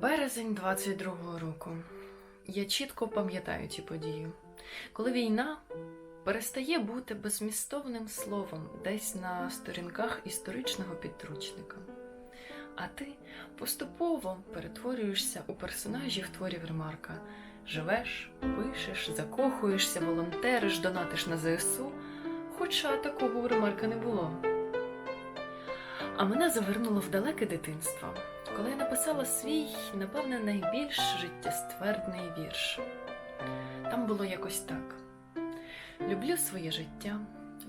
Березень 22-го року. Я чітко пам'ятаю ці події, коли війна перестає бути безмістовним словом десь на сторінках історичного підручника. А ти поступово перетворюєшся у персонажів творів Ремарка. Живеш, пишеш, закохуєшся, волонтериш, донатиш на ЗСУ, хоча такого у Ремарка не було. А мене завернуло в далеке дитинство, коли я написала свій, напевне, найбільш життєствердний вірш. Там було якось так: люблю своє життя,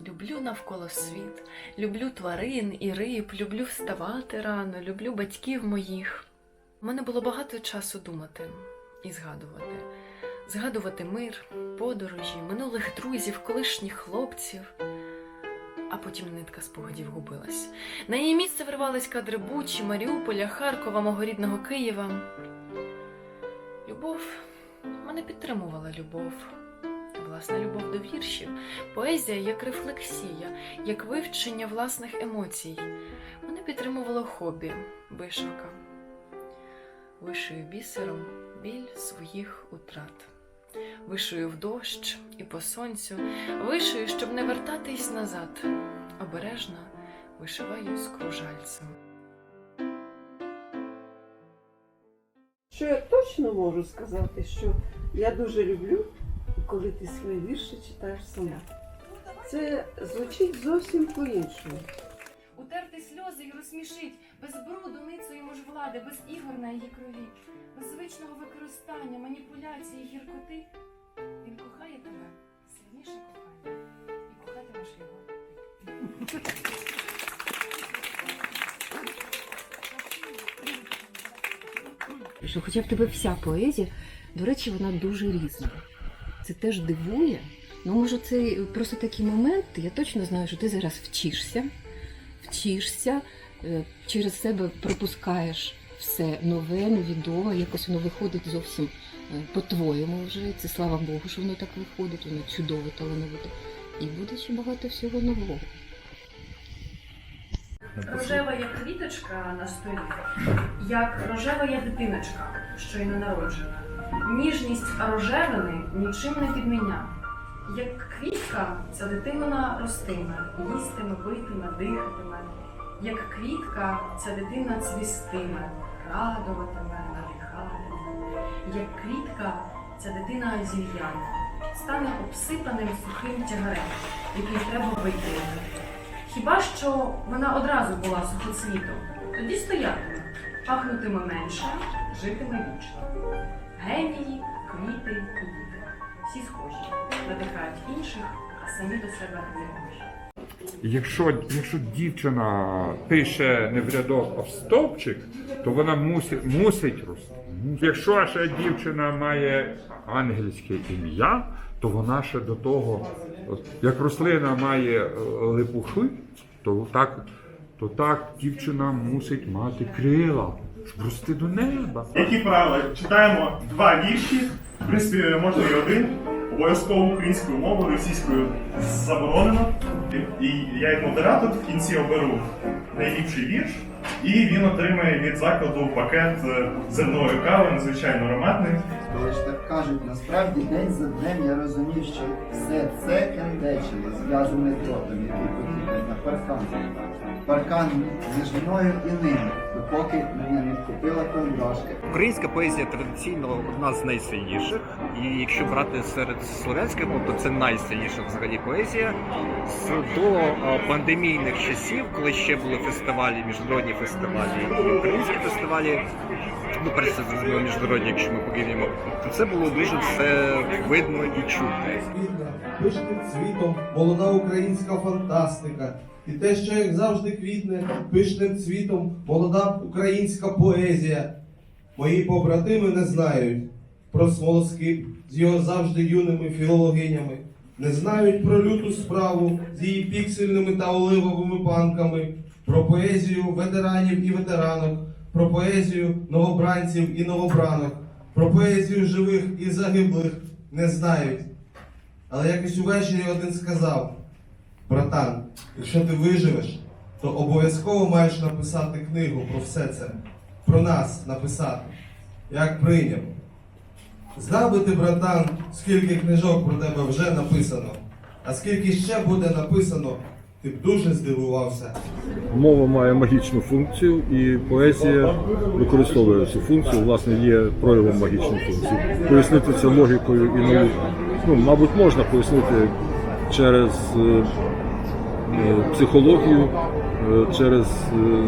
люблю навколо світ, люблю тварин і риб, люблю вставати рано, люблю батьків моїх. У мене було багато часу думати і згадувати. Згадувати мир, подорожі, минулих друзів, колишніх хлопців. А потім нитка спогадів губилась. На її місце вирвались кадри Бучі, Маріуполя, Харкова, мого рідного Києва. Любов мене підтримувала любов. Власна любов до віршів, поезія як рефлексія, як вивчення власних емоцій. Мене підтримувало хобі, вишивка. Вишию бісером біль своїх утрат. Вишию в дощ і по сонцю, вишию, щоб не вертатись назад. Обережно вишиваю з кружальцем. Що я точно можу сказати, що я дуже люблю, коли ти свої вірші читаєш сама. Це звучить зовсім по-іншому. Утерти сльози і розсмішить, без бруду ницею влади, без ігор на її крові, без звичного використання, маніпуляції, гіркоти. Він кохає тебе сильніше кохання, і кохатимеш його. що хоча в тебе вся поезія, до речі, вона дуже різна. Це теж дивує. Ну, може, це просто такий момент. Я точно знаю, що ти зараз вчишся, вчишся, е, через себе пропускаєш все нове, невідоме, якось воно виходить зовсім е, по-твоєму вже. Це слава Богу, що воно так виходить, воно чудово талановите. І буде ще багато всього нового. Рожева як квіточка на столі, як рожева є дитиночка, щойно народжена. Ніжність рожевини нічим не підміня. Як квітка, ця дитина ростиме, їстиме, питиме, дихатиме. Як квітка, ця дитина цвістиме, радуватиме, надихатиме. Як квітка, ця дитина зів'яне, стане обсипаним сухим тягарем, який треба викинути. Хіба що вона одразу була сухоцвітом, тоді стоятиме, пахнутиме менше, житиме вічно. Генії, квіти і. Всі схожі, надихають інших, а самі до себе не можуть. Якщо, якщо дівчина пише не в рядок, а в стовпчик, то вона мусить, мусить рости. Якщо ще дівчина має ангельське ім'я, то вона ще до того, як рослина має е, липухи, то так, то так дівчина мусить мати крила, щоб рости до неба. Які правила? Читаємо два вірші, в принципі, можна і один. Обов'язково українською мовою, російською заборонено. І я як модератор в кінці оберу найліпший вірш, і він отримає від закладу пакет е, зернової кави, надзвичайно ароматний. Коли ж так кажуть, насправді день за днем я розумів, що все це кендечило, зв'язане дротом, який потрібен на паркан. Паркан між мною і ним, мене не вхопила кондрашка. Українська поезія традиційно одна з найсильніших, і якщо брати серед слов'янських, то це найсильніша взагалі поезія. З до е, пандемійних часів, коли ще були фестивалі, міжнародні фестивалі і українські фестивалі, ну перш міжнародні, якщо ми порівняємо, то це було дуже все видно і. Квітне пишним цвітом молода українська фантастика. І те, що як завжди квітне пишним цвітом молода українська поезія. Мої побратими не знають про смолоскип з його завжди юними філологинями, не знають про люту справу з її піксельними та оливовими панками, про поезію ветеранів і ветеранок, про поезію новобранців і новобранок, про поезію живих і загиблих не знають. Але якось увечері один сказав: братан, якщо ти виживеш, то обов'язково маєш написати книгу про все це, про нас написати. як прийняв. Знав би ти, братан, скільки книжок про тебе вже написано, а скільки ще буде написано, ти б дуже здивувався. Мова має магічну функцію, і поезія використовує цю функцію, власне, є проявом магічної функції. Пояснити це логікою і наукою. Ну, мабуть, можна пояснити через е, е, психологію, е, через е,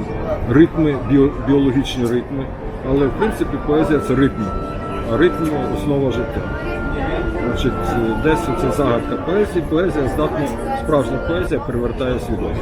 ритми, біо- біологічні ритми. Але в принципі поезія це ритм, а ритм основа життя. Значить, десь це загадка поезії. Поезія здатна, справжня поезія привертає свідомість.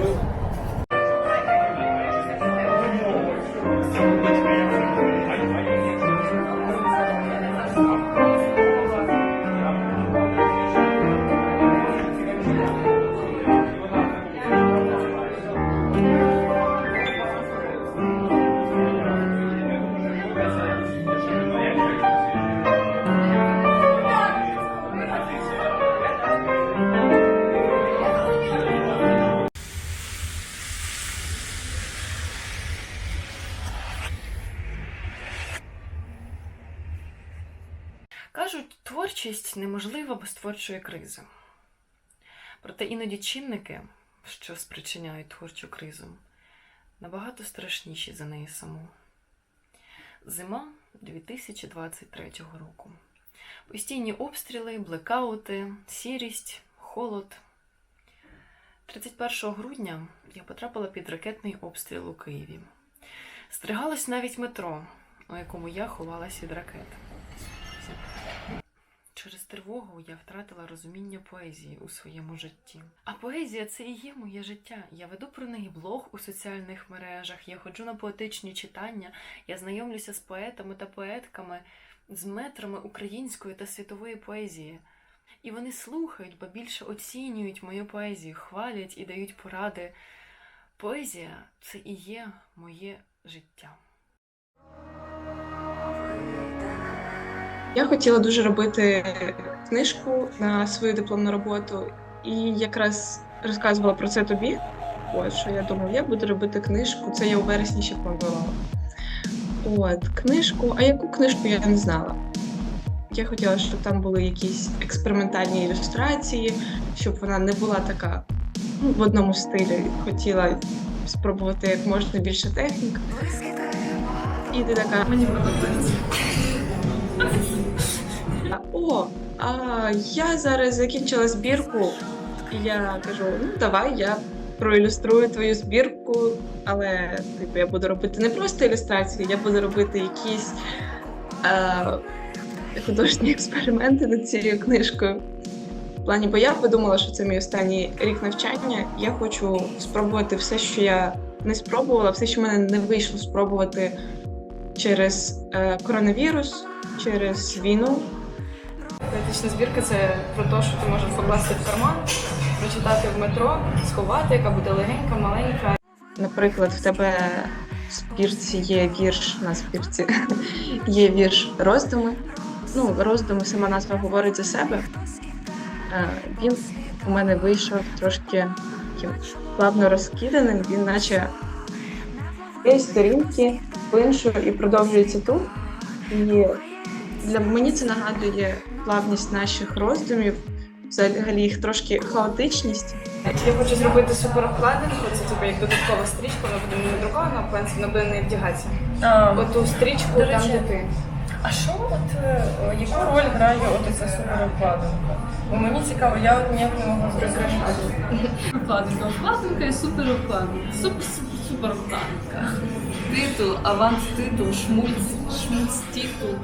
Без творчої кризи. Проте іноді чинники, що спричиняють творчу кризу, набагато страшніші за неї саму. Зима 2023 року. Постійні обстріли, блекаути, сірість, холод. 31 грудня я потрапила під ракетний обстріл у Києві. Стригалось навіть метро, у якому я ховалась від ракет. Через тривогу я втратила розуміння поезії у своєму житті. А поезія це і є моє життя. Я веду про неї блог у соціальних мережах, я ходжу на поетичні читання, я знайомлюся з поетами та поетками, з метрами української та світової поезії. І вони слухають, ба більше оцінюють мою поезію, хвалять і дають поради. Поезія це і є моє життя. Я хотіла дуже робити книжку на свою дипломну роботу, і якраз розказувала про це тобі. От що я думаю, я буду робити книжку. Це я у вересні ще планувала. От, книжку, а яку книжку я не знала. Я хотіла, щоб там були якісь експериментальні ілюстрації, щоб вона не була така ну, в одному стилі. Хотіла спробувати як можна більше технік. І ти така, мені подобається. А я зараз закінчила збірку. І я кажу: ну давай я проілюструю твою збірку, але типу я буду робити не просто ілюстрації, я буду робити якісь е, художні експерименти над цією книжкою. В плані, бо я подумала, що це мій останній рік навчання. Я хочу спробувати все, що я не спробувала, все, що мене не вийшло спробувати через е, коронавірус, через війну. Поетична збірка це про те, що ти можеш покласти в карман, прочитати в метро, сховати, яка буде легенька, маленька. Наприклад, в тебе в збірці є вірш на збірці, є вірш роздуми. Ну, роздуми, сама назва говорить за себе. Е, Він у мене вийшов трошки таким плавно розкиданим, він наче є сторінки в іншу і продовжується тут. І для мені це нагадує плавність наших роздумів, взагалі їх трошки хаотичність. Я хочу зробити супер обкладинку, це типу як додаткова стрічка, вона буде не надрукована, а пенсі, вона буде не вдягатися. Оту стрічку там, де ти. А що от е, яку роль грає от ця суперобкладинка? Бо мені цікаво, я от ніяк не можу зрозуміти. Обкладинка, обкладинка і супер обкладинка. Супер супер суперобкладинка. Титул, аванс титул, шмульц, шмульц титул.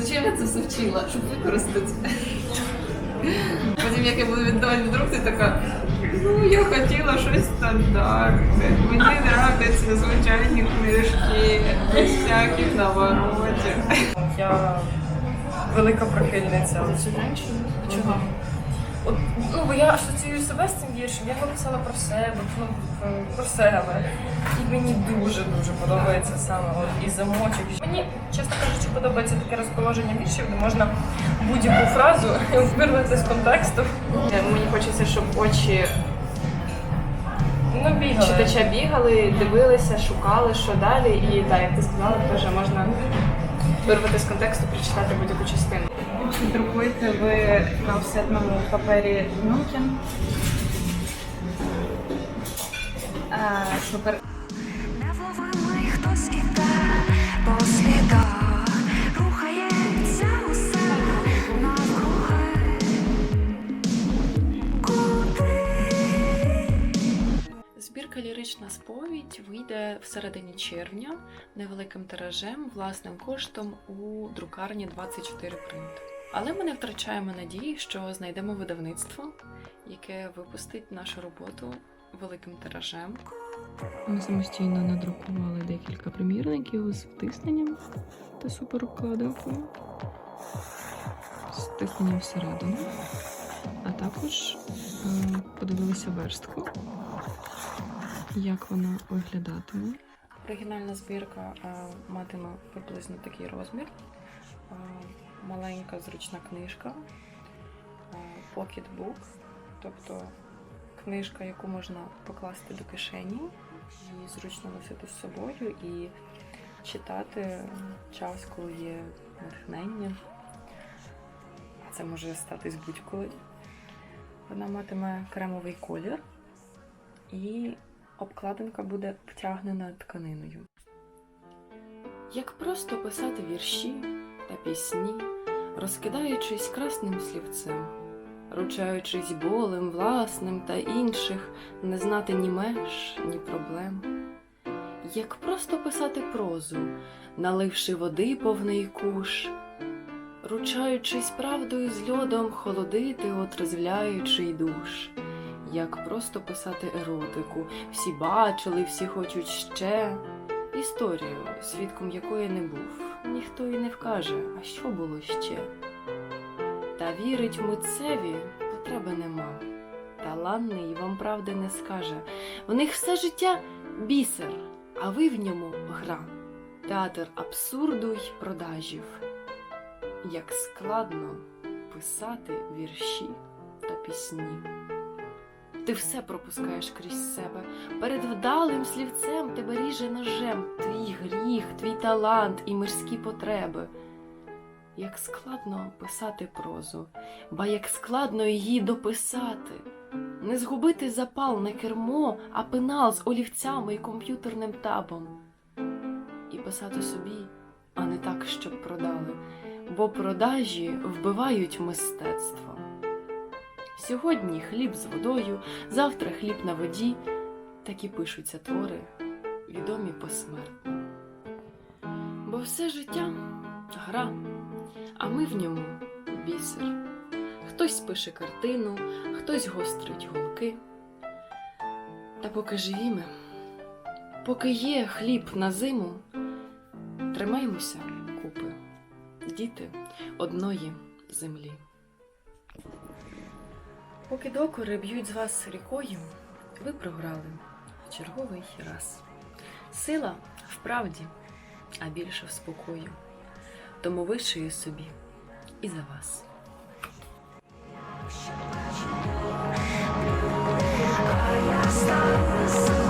Зачем я це все вчила? Щоб використати. Потім, як я буду віддавати інструкції, така, ну я хотіла щось стандартне. Мені нравляться звичайні книжки, без всяких наворотів. Я велика прихильниця. Чого? От, ну, бо я асоціюю себе з цим віршем, я його писала про себе, ну, про себе. І мені дуже-дуже подобається саме от, і замочок. Мені, чесно кажучи, подобається таке розположення віршів, де можна будь-яку фразу вирвати з контексту. Е, Мені хочеться, щоб очі Ну, бігали. читача бігали, дивилися, шукали, що далі. І так, як ти сказала, теж можна вирвати з контексту, прочитати будь-яку частину. Друкуєте ви на офсетному папері Мюнхен? Супер. Не Невловимий хтось іде по слідах, Збірка Лірична сповідь вийде в середині червня невеликим тиражем, власним коштом у друкарні 24 принт. Але ми не втрачаємо надії, що знайдемо видавництво, яке випустить нашу роботу великим тиражем. Ми самостійно надрукували декілька примірників з втисненням та суперобкладинкою, з втисненням всередину, а також е, подивилися верстку як вона виглядатиме. Оригінальна збірка е, матиме приблизно такий розмір. Е, маленька зручна книжка, е, pocketbook, тобто книжка, яку можна покласти до кишені, її зручно носити з собою і читати час, коли є натхнення. Це може статись будь-коли. Вона матиме кремовий колір і обкладинка буде втягнена тканиною. Як просто писати вірші та пісні, розкидаючись красним слівцем, ручаючись болем власним та інших, не знати ні меж, ні проблем. Як просто писати прозу, наливши води повний куш, ручаючись правдою з льодом, холодити, отрезвляючий душ. Як просто писати еротику, всі бачили, всі хочуть ще. Історію, свідком якої не був, ніхто і не вкаже, а що було ще. Та вірить митцеві потреби нема. Таланний вам правди не скаже. В них все життя бісер, а ви в ньому гра. Театр абсурду й продажів. Як складно писати вірші та пісні. Ти все пропускаєш крізь себе. Перед вдалим слівцем тебе ріже ножем твій гріх, твій талант і мирські потреби. Як складно писати прозу, ба як складно її дописати, не згубити запал не кермо, а пенал з олівцями і комп'ютерним табом. І писати собі, а не так, щоб продали, бо продажі вбивають мистецтво. Сьогодні хліб з водою, завтра хліб на воді, так і пишуться твори, відомі посмертно. Бо все життя гра, а ми в ньому бісер. Хтось пише картину, хтось гострить голки. Та поки живі ми, поки є хліб на зиму, тримаймося купи, діти одної землі. Поки докори б'ють з вас рікою, ви програли в черговий раз. Сила в правді, а більше в спокою. Тому вишию собі і за вас. А я